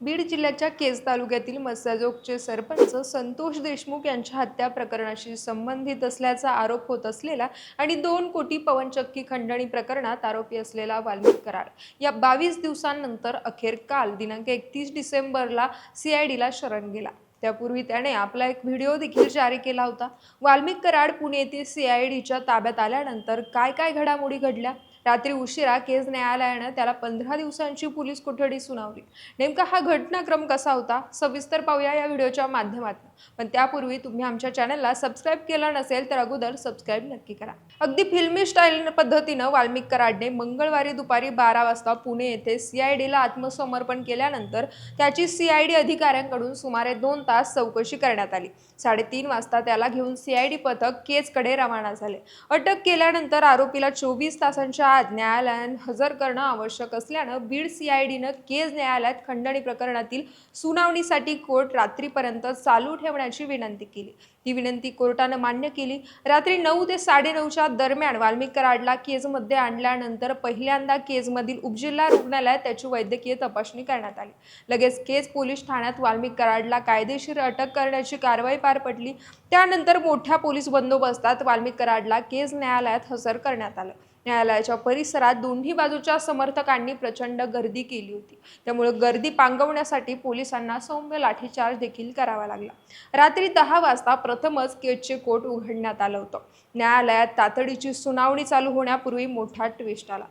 बीड जिल्ह्याच्या केज तालुक्यातील मस्साजोगचे सरपंच संतोष देशमुख यांच्या हत्या प्रकरणाशी संबंधित असल्याचा आरोप होत असलेला आणि दोन कोटी पवनचक्की खंडणी प्रकरणात आरोपी असलेला वाल्मिक कराड. या बावीस दिवसांनंतर अखेर काल दिनांक एकतीस डिसेंबरला सीआयडीला शरण गेला. त्यापूर्वी त्याने आपला एक व्हिडिओ देखील जारी केला होता. वाल्मिक कराड पुणे येथील सीआयडीच्या ताब्यात आल्यानंतर काय काय घडामोडी घडल्या? रात्री उशिरा केज न्यायालयानं त्याला पंधरा दिवसांची पोलीस कोठडी सुनावली. नेमका हा घटनाक्रम कसा होता? सविस्तर पाहूया या व्हिडिओच्या माध्यमातून. पण त्यापूर्वी तुम्ही आमच्या चॅनलला सबस्क्राईब केलं नसेल तर अगोदर सबस्क्राईब नक्की करा. अगदी फिल्मी स्टाईल पद्धतीनं वाल्मिक कराडने मंगळवारी दुपारी बारा वाजता पुणे येथे सीआयडीला आत्मसमर्पण केल्यानंतर त्याची सीआयडी अधिकाऱ्यांकडून सुमारे दोन तास चौकशी करण्यात आली. साडेतीन वाजता त्याला घेऊन सीआयडी पथक केजकडे रवाना झाले. अटक केल्यानंतर आरोपीला चोवीस तासांच्या आत न्यायालयात हजर करणं आवश्यक असल्यानं बीड सीआयडीनं केज न्यायालयात खंडणी प्रकरणातील सुनावणीसाठी कोर्ट रात्रीपर्यंत चालू ठेवण्याची विनंती केली. ती विनंती कोर्टानं मान्य केली. रात्री नऊ ते साडेनऊच्या दरम्यान वाल्मिक कराडला केजमध्ये आणल्यानंतर पहिल्यांदा केजमधील उपजिल्हा रुग्णालयात त्याची वैद्यकीय तपासणी करण्यात आली. लगेच केज पोलीस ठाण्यात वाल्मिक कराडला कायदेशीर अटक करण्याची कारवाई पार पडली. त्यानंतर मोठ्या पोलीस बंदोबस्तात वाल्मिक कराडला केज न्यायालयात हजर करण्यात आलं. न्यायालयाच्या परिसरात दोन्ही बाजूच्या समर्थकांनी प्रचंड गर्दी केली होती. त्यामुळे गर्दी पांगवण्यासाठी पोलिसांना सौम्य लाठीचार्ज देखील करावा लागला. रात्री दहा वाजता प्रथमच केजचे कोर्ट उघडण्यात आलं होतं. न्यायालयात तातडीची सुनावणी चालू होण्यापूर्वी मोठा ट्विस्ट आला.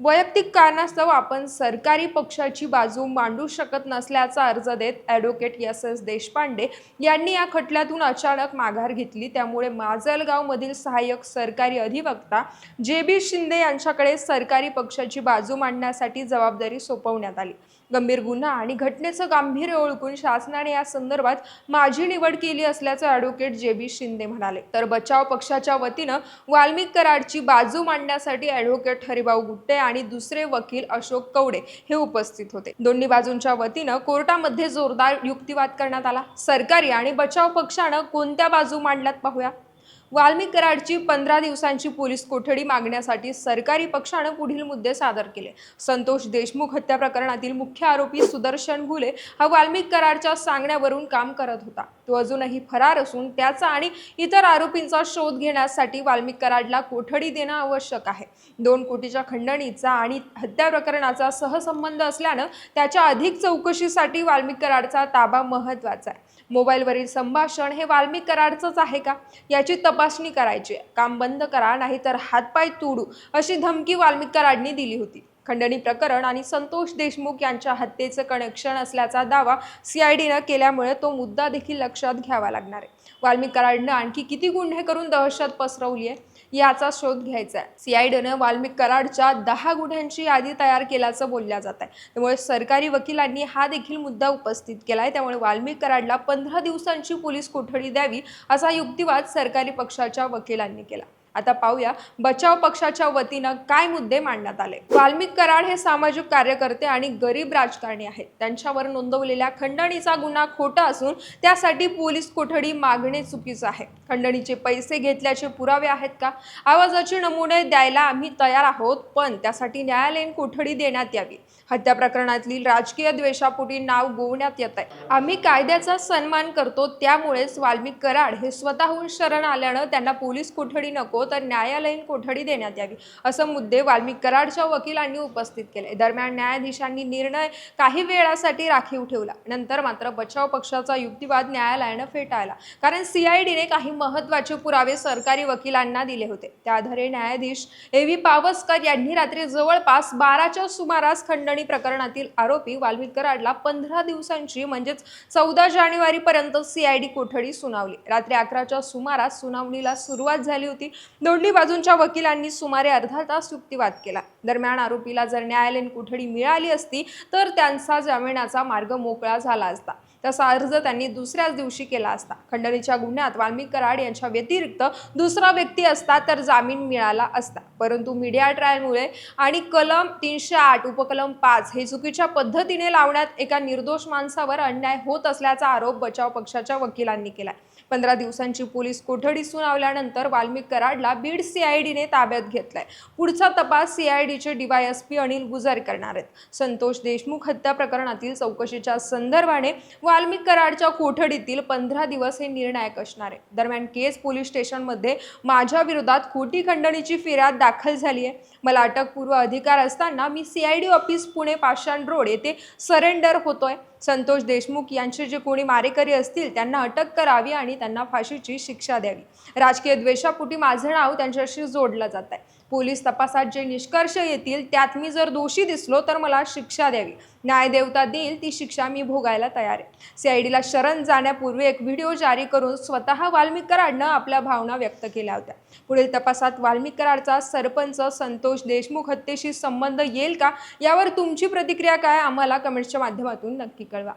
वैयक्तिक कारणास्तव आपण सरकारी पक्षाची बाजू मांडू शकत नसल्याचा अर्ज देत ॲडव्होकेट एस एस देशपांडे यांनी या खटल्यातून अचानक माघार घेतली. त्यामुळे माजलगावमधील सहाय्यक सरकारी अधिवक्ता जे बी शिंदे यांच्याकडे सरकारी पक्षाची बाजू मांडण्यासाठी जबाबदारी सोपवण्यात आली. गंभीर गुन्हा आणि घटनेचं गांभीर्य ओळखून शासनाने या संदर्भात माझी निवड केली असल्याचं ॲडव्होकेट जे बी शिंदे म्हणाले. तर बचाव पक्षाच्या वतीनं वाल्मिक कराडची बाजू मांडण्यासाठी ॲडव्होकेट हरिभाऊ गुट्टे आणि दुसरे वकील अशोक कवडे हे उपस्थित होते. दोन्ही बाजूंच्या वतीनं कोर्टामध्ये जोरदार युक्तिवाद करण्यात आला. सरकारी आणि बचाव पक्षानं कोणत्या बाजू मांडल्यात पाहूया. वाल्मिक कराडची पंधरा दिवसांची पोलीस कोठडी मागण्यासाठी सरकारी पक्षानं पुढील मुद्दे सादर केले. संतोष देशमुख हत्या प्रकरणातील मुख्य आरोपी सुदर्शन घुले हा वाल्मिक कराडच्या सांगण्यावरून काम करत होता. तो अजूनही फरार असून त्याचा आणि इतर आरोपींचा शोध घेण्यासाठी वाल्मिक कराडला कोठडी देणं आवश्यक आहे. दोन कोटीच्या खंडणीचा आणि हत्या प्रकरणाचा सहसंबंध असल्यानं त्याच्या अधिक चौकशीसाठी वाल्मिक कराडचा ताबा महत्त्वाचा आहे. मोबाईलवरील संभाषण हे वाल्मिक कराडचंच आहे का? याची तपासणी करायची. आहे काम बंद करा नाहीतर हातपाय तोडू अशी धमकी वाल्मिक कराडनी दिली होती. खंडणी प्रकरण आणि संतोष देशमुख यांच्या हत्येचं कनेक्शन असल्याचा दावा सीआयडीनं केल्यामुळे तो मुद्दा देखील लक्षात घ्यावा लागणार आहे. वाल्मिक कराडनं आणखी किती गुन्हे करून दहशत पसरवली आहे? याचा शोध घ्यायचा आहे सीआयडीनं वाल्मिक कराडच्या दहा गुन्ह्यांची यादी तयार केल्याचं बोलल्या जात आहे त्यामुळे सरकारी वकिलांनी हा देखील मुद्दा उपस्थित केला आहे त्यामुळे वाल्मिक कराडला पंधरा दिवसांची पोलीस कोठडी द्यावी असा युक्तिवाद सरकारी पक्षाच्या वकिलांनी केला. आता पाहूया बचाव पक्षाच्या वतीनं काय मुद्दे मांडण्यात आले? वाल्मिक कराड हे सामाजिक कार्यकर्ते आणि गरीब राजकारणी आहेत. त्यांच्यावर नोंदवलेल्या खंडणीचा गुन्हा खोटा असून त्यासाठी पोलीस कोठडी मागणे चुकीचं आहे. खंडणीचे पैसे घेतल्याचे पुरावे आहेत का? आवाजाचे नमुने द्यायला आम्ही तयार आहोत पण त्यासाठी न्यायालयीन कोठडी देण्यात यावी. हत्या प्रकरणातील राजकीय द्वेषापोटी नाव गोवण्यात येत आहे. आम्ही कायद्याचा सन्मान करतो त्यामुळेच वाल्मिक कराड हे स्वतःहून शरण आल्यानं त्यांना पोलीस कोठडी नको तर न्यायालयीन कोठडी देण्यात यावी असं मुद्दे वाल्मिक कराडच्या वकिलांनी उपस्थित केले. दरम्यान न्यायाधीशांनी निर्णय काही वेळासाठी राखीव ठेवला. नंतर मात्र बचाव पक्षाचा युक्तिवाद न्यायालयानं फेटाळला. कारण सीआयडीने काही महत्त्वाचे पुरावे सरकारी वकिलांना दिले होते. त्या आधारे न्यायाधीश ए व्ही पावसकर यांनी रात्री जवळपास बाराच्या सुमारास खंडणी प्रकरणातील आरोपी वाल्मिक कराडला पंधरा दिवसांची म्हणजेच चौदा जानेवारी पर्यंत सीआयडी कोठडी सुनावली. रात्री अकराच्या सुमारास सुनावणीला सुरुवात झाली होती. दोन्ही बाजूंच्या वकिलांनी सुमारे अर्धा तास युक्तिवाद केला. दरम्यान आरोपीला जर न्यायालयीन कोठडी मिळाली असती तर त्यांचा जामिनाचा मार्ग मोकळा झाला असता. तसा अर्ज त्यांनी दुसऱ्याच दिवशी केला असता. खंडणीच्या गुन्ह्यात वाल्मिक कराड यांच्या व्यतिरिक्त दुसरा व्यक्ती असता तर जामीन मिळाला असता. परंतु मीडिया ट्रायलमुळे आणि कलम तीनशे आठ उपकलम पाच हे चुकीच्या पद्धतीने लावण्यात एका निर्दोष माणसावर अन्याय होत असल्याचा आरोप बचाव पक्षाच्या वकिलांनी केलाय. पंधरा दिवसांची पोलीस कोठडी सुनावल्यानंतर वाल्मिक कराडला बीड सीआयडीने ताब्यात घेतलाय. पुढचा तपास सीआयडीचे डीवायएसपी अनिल गुजर करणार आहेत. संतोष देशमुख हत्या प्रकरणातील चौकशीच्या संदर्भाने वाल्मिक कराडच्या कोठडीतील पंधरा दिवस हे निर्णायक असणार आहे दरम्यान केस पोलीस स्टेशनमध्ये माझ्या विरोधात खोटी खंडणीची फिर्याद दाखल झाली आहे. मला अटकपूर्व अधिकार असताना मी CID office Pune Pashan road येथे सरेंडर होतोय. संतोष देशमुख यांचे जे कोणी मारेकरी असतील त्यांना अटक करावी आणि त्यांना फाशीची शिक्षा द्यावी. राजकीय द्वेषापोटी माझं नाव त्यांच्याशी जोडलं जात आहे पोलीस तपासात जे निष्कर्ष येतील त्यात मी जर दोषी दिसलो तर मला शिक्षा द्यावी. न्यायदेवता देईल ती शिक्षा मी भोगायला तयार आहे. सीआयडीला शरण जाण्यापूर्वी एक व्हिडिओ जारी करून स्वतः वाल्मिक कराडनं आपल्या भावना व्यक्त केल्या होत्या. पुढील तपासात वाल्मिक कराडचा सरपंच संतोष देशमुख हत्येशी संबंध येईल का यावर तुमची प्रतिक्रिया काय आम्हाला कमेंट्सच्या माध्यमातून नक्की कळवा.